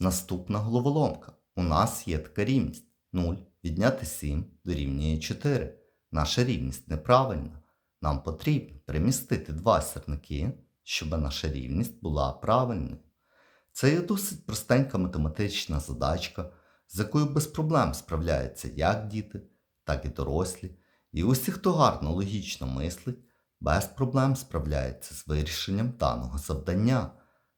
Наступна головоломка. У нас є така рівність. 0 відняти 7 дорівнює 4. Наша рівність неправильна. Нам потрібно перемістити два сірники, щоб наша рівність була правильною. Це є досить простенька математична задачка, з якою без проблем справляються як діти, так і дорослі. І усі, хто гарно логічно мислить, без проблем справляється з вирішенням даного завдання.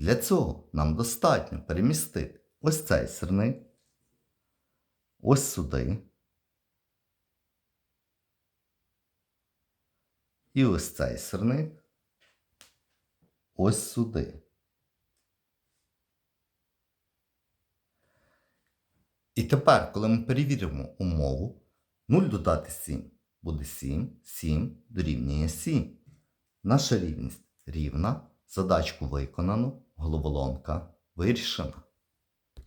Для цього нам достатньо перемістити ось цей сирник, ось сюди. І ось цей сирник ось сюди. І тепер, коли ми перевіримо умову, 0 додати 7 буде 7, 7 дорівнює 7. Наша рівність рівна, задачку виконано, головоломка вирішена.